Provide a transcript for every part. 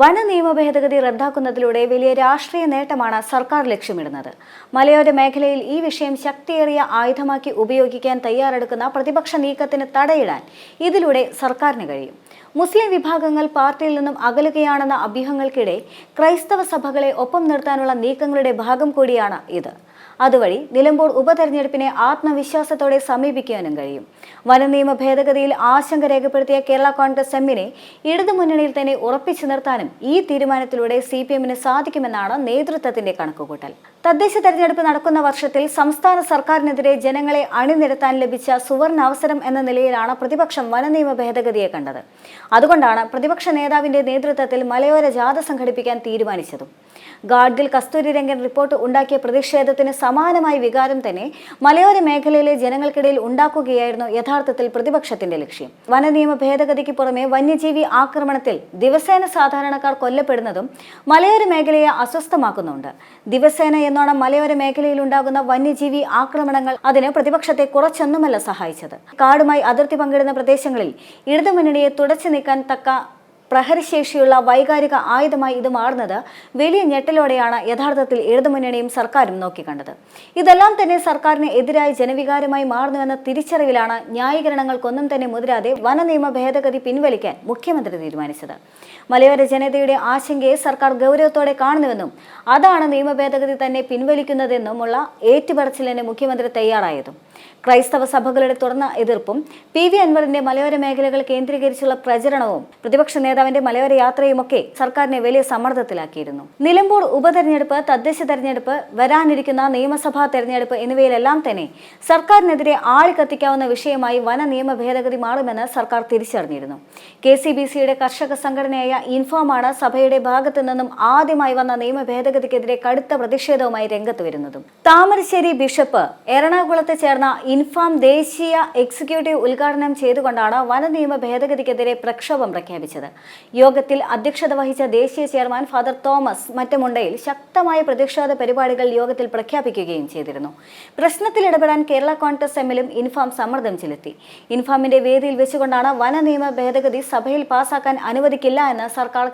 വന നിയമ ഭേദഗതി റദ്ദാക്കുന്നതിലൂടെ വലിയ രാഷ്ട്രീയ നേട്ടമാണ് സർക്കാർ ലക്ഷ്യമിടുന്നത്. മലയോര മേഖലയിൽ ഈ വിഷയം ശക്തിയേറിയ ആയുധമാക്കി ഉപയോഗിക്കാൻ തയ്യാറെടുക്കുന്ന പ്രതിപക്ഷ നീക്കത്തിന് തടയിടാൻ ഇതിലൂടെ സർക്കാരിന് കഴിയും. മുസ്ലിം വിഭാഗങ്ങൾ പാർട്ടിയിൽ നിന്നും അകലുകയാണെന്ന അഭ്യൂഹങ്ങൾക്കിടെ ക്രൈസ്തവ സഭകളെ ഒപ്പം നിർത്താനുള്ള നീക്കങ്ങളുടെ ഭാഗം കൂടിയാണ് ഇത്. അതുവഴി നിലമ്പൂർ ഉപതെരഞ്ഞെടുപ്പിനെ ആത്മവിശ്വാസത്തോടെ സമീപിക്കാനും കഴിയും. വനനിയമ ഭേദഗതിയിൽ ആശങ്ക രേഖപ്പെടുത്തിയ കേരള കോൺഗ്രസ് എമ്മിനെ ഇടതുമുന്നണിയിൽ തന്നെ ഉറപ്പിച്ചു നിർത്താനും ഈ തീരുമാനത്തിലൂടെ സി പി എമ്മിന് സാധിക്കുമെന്നാണ് നേതൃത്വത്തിന്റെ കണക്കുകൂട്ടൽ. തദ്ദേശ തെരഞ്ഞെടുപ്പ് നടക്കുന്ന വർഷത്തിൽ സംസ്ഥാന സർക്കാരിനെതിരെ ജനങ്ങളെ അണിനിരത്താൻ ലഭിച്ച സുവർണ അവസരം എന്ന നിലയിലാണ് പ്രതിപക്ഷം വനനിയമ ഭേദഗതിയെ കണ്ടത്. അതുകൊണ്ടാണ് പ്രതിപക്ഷ നേതാവിന്റെ നേതൃത്വത്തിൽ മലയോര ജാഥ സംഘടിപ്പിക്കാൻ തീരുമാനിച്ചതും. ഗാഡ്ഗിൽ കസ്തൂരിരംഗൻ റിപ്പോർട്ട് ഉണ്ടാക്കിയ പ്രതിഷേധത്തിന് സമാനമായ വികാരം തന്നെ മലയോര മേഖലയിലെ ജനങ്ങൾക്കിടയിൽ ഉണ്ടാക്കുകയായിരുന്നു യഥാർത്ഥത്തിൽ പ്രതിപക്ഷത്തിന്റെ ലക്ഷ്യം. വനനിയമ ഭേദഗതിക്ക് പുറമെ വന്യജീവി ആക്രമണത്തിൽ ദിവസേന സാധാരണക്കാർ കൊല്ലപ്പെടുന്നതും മലയോര മേഖലയെ അസ്വസ്ഥമാക്കുന്നുണ്ട്. ദിവസേന എന്നോണം മലയോര മേഖലയിൽ ഉണ്ടാകുന്ന വന്യജീവി ആക്രമണങ്ങൾ അതിന് പ്രതിപക്ഷത്തെ കുറച്ചൊന്നുമല്ല സഹായിച്ചത്. കാടുമായി അതിർത്തി പങ്കിടുന്ന പ്രദേശങ്ങളിൽ ഇടതുമുന്നണിയെ തുടച്ചു നീക്കാൻ തക്ക പ്രഹരശേഷിയുള്ള വൈകാരിക ആയുധമായി ഇത് മാറുന്നത് വലിയ ഞെട്ടലോടെയാണ് യഥാർത്ഥത്തിൽ ഇടതുമുന്നണിയും സർക്കാരും നോക്കിക്കണ്ടത്. ഇതെല്ലാം തന്നെ സർക്കാരിന് എതിരായി ജനവികാരമായി മാറുന്നുവെന്ന തിരിച്ചറിവിലാണ് ന്യായീകരണങ്ങൾക്കൊന്നും തന്നെ മുതിരാതെ വനനിയമ ഭേദഗതി പിൻവലിക്കാൻ മുഖ്യമന്ത്രി തീരുമാനിച്ചത്. മലയോര ജനതയുടെ ആശങ്കയെ സർക്കാർ ഗൗരവത്തോടെ കാണുന്നുവെന്നും അതാണ് നിയമ ഭേദഗതി തന്നെ പിൻവലിക്കുന്നതെന്നുമുള്ള ഏറ്റുപറച്ചിലിന് മുഖ്യമന്ത്രി തയ്യാറായതും. ക്രൈസ്തവ സഭകളുടെ തുറന്ന എതിർപ്പും പി വി അൻവറിന്റെ മലയോര മേഖലകൾ കേന്ദ്രീകരിച്ചുള്ള പ്രചരണവും പ്രതിപക്ഷ നേതാവിന്റെ മലയോര യാത്രയുമൊക്കെ സർക്കാരിനെ വലിയ സമ്മർദ്ദത്തിലാക്കിയിരുന്നു. നിലമ്പൂർ ഉപതെരഞ്ഞെടുപ്പ് തദ്ദേശ തെരഞ്ഞെടുപ്പ് വരാനിരിക്കുന്ന നിയമസഭാ തെരഞ്ഞെടുപ്പ് എന്നിവയിലെല്ലാം തന്നെ സർക്കാരിനെതിരെ ആളി കത്തിക്കാവുന്ന വിഷയമായി വന നിയമ ഭേദഗതി മാറുമെന്ന് സർക്കാർ തിരിച്ചറിഞ്ഞിരുന്നു. കെ സി ബി സിയുടെ കർഷക സംഘടനയായ ഇൻഫോമാണ് സഭയുടെ ഭാഗത്തു നിന്നും ആദ്യമായി വന്ന നിയമ ഭേദഗതിക്കെതിരെ കടുത്ത പ്രതിഷേധവുമായി രംഗത്ത് വരുന്നതും. താമരശ്ശേരി ബിഷപ്പ് എറണാകുളത്ത് ചേർന്ന ഇൻഫാം ദേശീയ എക്സിക്യൂട്ടീവ് ഉദ്ഘാടനം ചെയ്തുകൊണ്ടാണ് വന നിയമ ഭേദഗതിക്കെതിരെ പ്രക്ഷോഭം പ്രഖ്യാപിച്ചത്. യോഗത്തിൽ അധ്യക്ഷത വഹിച്ച ദേശീയ ചെയർമാൻ ഫാദർ തോമസ് മറ്റമുണ്ടയിൽ ശക്തമായ പ്രതിഷേധ പരിപാടികൾ യോഗത്തിൽ പ്രഖ്യാപിക്കുകയും ചെയ്തിരുന്നു. പ്രശ്നത്തിൽ ഇടപെടാൻ കേരള കോൺഗ്രസ് എമ്മിലും ഇൻഫാം സമ്മർദ്ദം ചെലുത്തി. ഇൻഫാമിന്റെ വേദിയിൽ വെച്ചുകൊണ്ടാണ് വന നിയമ ഭേദഗതി സഭയിൽ പാസാക്കാൻ അനുവദിക്കില്ല എന്ന് സർക്കാർ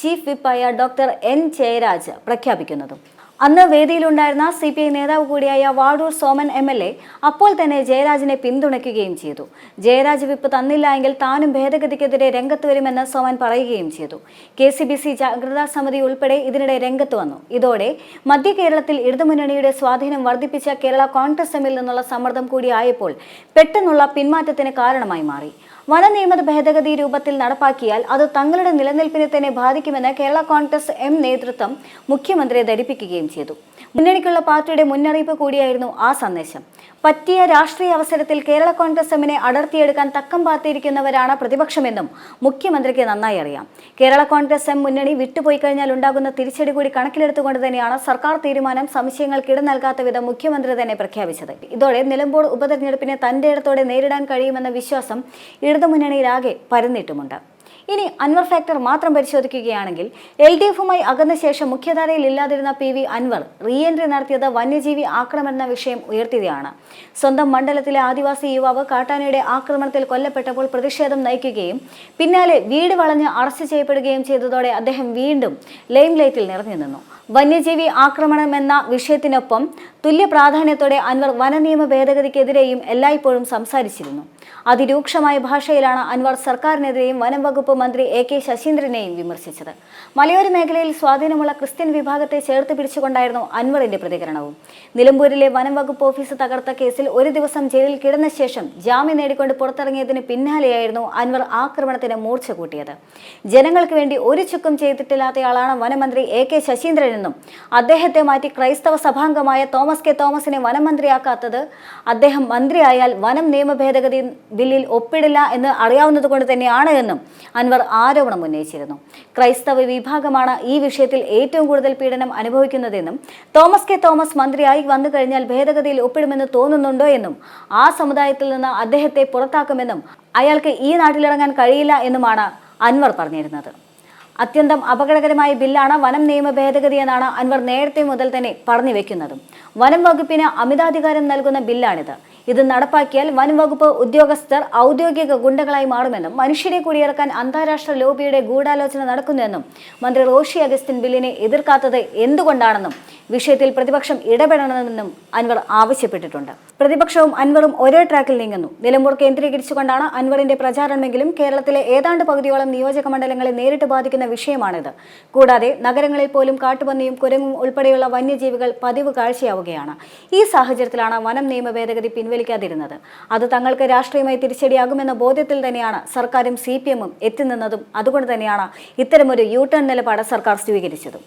ചീഫ് വിപ്പായ ഡോക്ടർ എൻ ജയരാജ് പ്രഖ്യാപിക്കുന്നതും. അന്ന് വേദിയിലുണ്ടായിരുന്ന സി പി ഐ നേതാവ് കൂടിയായ Vazhoor Soman M L A അപ്പോൾ തന്നെ ജയരാജിനെ പിന്തുണയ്ക്കുകയും ചെയ്തു. ജയരാജ് വിപ്പ് തന്നില്ല എങ്കിൽ താനും ഭേദഗതിക്കെതിരെ രംഗത്ത് വരുമെന്ന് സോമൻ പറയുകയും ചെയ്തു. കെ സി ബി സി ജാഗ്രതാ സമിതി ഉൾപ്പെടെ ഇതിനിടെ രംഗത്ത് വന്നു. ഇതോടെ മധ്യ കേരളത്തിൽ ഇടതുമുന്നണിയുടെ സ്വാധീനം വർദ്ധിപ്പിച്ച കേരള കോൺഗ്രസ് എമ്മിൽ നിന്നുള്ള സമ്മർദ്ദം കൂടിയായപ്പോൾ പെട്ടെന്നുള്ള പിന്മാറ്റത്തിന് കാരണമായി മാറി. വനനിയമ ഭേദഗതി രൂപത്തിൽ നടപ്പാക്കിയാൽ അത് തങ്ങളുടെ നിലനിൽപ്പിനെ തന്നെ ബാധിക്കുമെന്ന് കേരള കോൺഗ്രസ് എം നേതൃത്വം മുഖ്യമന്ത്രിയെ ധരിപ്പിക്കുകയും ചെയ്തു. മുന്നണിക്കുള്ള പാർട്ടിയുടെ മുന്നറിയിപ്പ് കൂടിയായിരുന്നു ആ സന്ദേശം. പറ്റിയ രാഷ്ട്രീയ അവസരത്തിൽ കേരള കോൺഗ്രസ് എമ്മിനെ അടർത്തിയെടുക്കാൻ തക്കം പാർത്തിയിരിക്കുന്നവരാണ് പ്രതിപക്ഷമെന്നും മുഖ്യമന്ത്രിക്ക് നന്നായി അറിയാം. കേരള കോൺഗ്രസ് എം മുന്നണി വിട്ടുപോയി കഴിഞ്ഞാൽ ഉണ്ടാകുന്ന തിരിച്ചടി കൂടി കണക്കിലെടുത്തുകൊണ്ട് തന്നെയാണ് സർക്കാർ തീരുമാനം സംശയങ്ങൾക്ക് ഇടം നൽകാത്ത വിധം മുഖ്യമന്ത്രി തന്നെ പ്രഖ്യാപിച്ചത്. ഇതോടെ നിലമ്പൂർ ഉപതെരഞ്ഞെടുപ്പിനെ തന്റെ ഇടത്തോടെ നേരിടാൻ കഴിയുമെന്ന വിശ്വാസം ഇടതുമുന്നണിയിലാകെ പരന്നിട്ടുമുണ്ട്. ഇനി അൻവർ ഫാക്ടർ മാത്രം പരിശോധിക്കുകയാണെങ്കിൽ എൽ ഡി എഫുമായി അകന്ന ശേഷം മുഖ്യധാരയിൽ ഇല്ലാതിരുന്ന പി വി അൻവർ റീഎൻട്രി നടത്തിയത് വന്യജീവി ആക്രമണം വിഷയം ഉയർത്തിയതാണ്. സ്വന്തം മണ്ഡലത്തിലെ ആദിവാസി യുവാവ് കാട്ടാനയുടെ ആക്രമണത്തിൽ കൊല്ലപ്പെട്ടപ്പോൾ പ്രതിഷേധം നയിക്കുകയും പിന്നാലെ വീട് വളഞ്ഞ് അറസ്റ്റ് ചെയ്യപ്പെടുകയും ചെയ്തതോടെ അദ്ദേഹം വീണ്ടും ലൈം ലൈറ്റിൽ നിറഞ്ഞു നിന്നു. വന്യജീവി ആക്രമണം എന്ന വിഷയത്തിനൊപ്പം തുല്യ പ്രാധാന്യത്തോടെ അൻവർ വനനിയമ ഭേദഗതിക്കെതിരെയും എല്ലായ്പ്പോഴും സംസാരിച്ചിരുന്നു. അതിരൂക്ഷമായ ഭാഷയിലാണ് അൻവർ സർക്കാരിനെതിരെയും വനം വകുപ്പ് മന്ത്രി എ കെ ശശീന്ദ്രനെയും വിമർശിച്ചത്. മലയോര മേഖലയിൽ സ്വാധീനമുള്ള ക്രിസ്ത്യൻ വിഭാഗത്തെ ചേർത്ത് പിടിച്ചുകൊണ്ടായിരുന്നു അൻവറിന്റെ പ്രതികരണവും. നിലമ്പൂരിലെ വനം വകുപ്പ് ഓഫീസ് തകർത്ത കേസിൽ ഒരു ദിവസം ജയിലിൽ കിടന്ന ശേഷം ജാമ്യം നേടിക്കൊണ്ട് പുറത്തിറങ്ങിയതിന് പിന്നാലെയായിരുന്നു അൻവർ ആക്രമണത്തിന് മൂർച്ച കൂട്ടിയത്. ജനങ്ങൾക്ക് വേണ്ടി ഒരു ചുക്കും ചെയ്തിട്ടില്ലാത്തയാളാണ് വനമന്ത്രി എ കെ ശശീന്ദ്രനെന്നും അദ്ദേഹത്തെ മാറ്റി ക്രൈസ്തവ സഭാംഗമായ തോമസ് കെ തോമസിനെ വനമന്ത്രിയാക്കാത്തത് അദ്ദേഹം മന്ത്രിയായാൽ വനം നിയമ ഭേദഗതി ബില്ലിൽ ഒപ്പിടില്ല എന്ന് അറിയാവുന്നത് കൊണ്ട് തന്നെയാണ് എന്നും അൻവർ ആരോപണം ഉന്നയിച്ചിരുന്നു. ക്രൈസ്തവ വിഭാഗമാണ് ഈ വിഷയത്തിൽ ഏറ്റവും കൂടുതൽ പീഡനം അനുഭവിക്കുന്നതെന്നും തോമസ് കെ തോമസ് മന്ത്രിയായി വന്നു കഴിഞ്ഞാൽ ഭേദഗതിയിൽ ഒപ്പിടുമെന്ന് തോന്നുന്നുണ്ടോ എന്നും ആ സമുദായത്തിൽ നിന്ന് അദ്ദേഹത്തെ പുറത്താക്കുമെന്നും അയാൾക്ക് ഈ നാട്ടിലിറങ്ങാൻ കഴിയില്ല എന്നുമാണ് അൻവർ പറഞ്ഞിരുന്നത്. അത്യന്തം അപകടകരമായ ബില്ലാണ് വനം നിയമ ഭേദഗതി എന്നാണ് അൻവർ നേരത്തെ മുതൽ തന്നെ പറഞ്ഞു വെക്കുന്നതും. വനം വകുപ്പിന് അമിതാധികാരം നൽകുന്ന ബില്ലാണിത്. ഇത് നടപ്പാക്കിയാൽ വനംവകുപ്പ് ഉദ്യോഗസ്ഥർ ഔദ്യോഗിക ഗുണ്ടകളായി മാറുമെന്നും മനുഷ്യരെ കുടിയിറക്കാൻ അന്താരാഷ്ട്ര ലോബിയുടെ ഗൂഢാലോചന നടക്കുന്നുവെന്നും മന്ത്രി റോഷി അഗസ്റ്റിൻ ബില്ലിനെ എതിർക്കാത്തത് എന്തുകൊണ്ടാണെന്നും വിഷയത്തിൽ പ്രതിപക്ഷം ഇടപെടണമെന്നും അൻവർ ആവശ്യപ്പെട്ടിട്ടുണ്ട്. പ്രതിപക്ഷവും അൻവറും ഒരേ ട്രാക്കിൽ നീങ്ങുന്നു. നിലമ്പൂർ കേന്ദ്രീകരിച്ചുകൊണ്ടാണ് അൻവറിന്റെ പ്രചാരണമെങ്കിലും കേരളത്തിലെ ഏതാണ്ട് പകുതിയോളം നിയോജക മണ്ഡലങ്ങളെ നേരിട്ട് ബാധിക്കുന്ന വിഷയമാണിത്. കൂടാതെ നഗരങ്ങളിൽ പോലും കാട്ടുപന്നിയും കുരങ്ങും ഉൾപ്പെടെയുള്ള വന്യജീവികൾ പതിവ് കാഴ്ചയാവുകയാണ്. ഈ സാഹചര്യത്തിലാണ് വനം നിയമ ഭേദഗതി പിൻവലിക്കാതിരുന്നത് അത് തങ്ങൾക്ക് രാഷ്ട്രീയമായി തിരിച്ചടിയാകുമെന്ന ബോധ്യത്തിൽ തന്നെയാണ് സർക്കാരും സി പി എമ്മും എത്തിനിന്നതും അതുകൊണ്ട് തന്നെയാണ് ഇത്തരമൊരു യു ടേൺ നിലപാട് സർക്കാർ സ്വീകരിച്ചതും.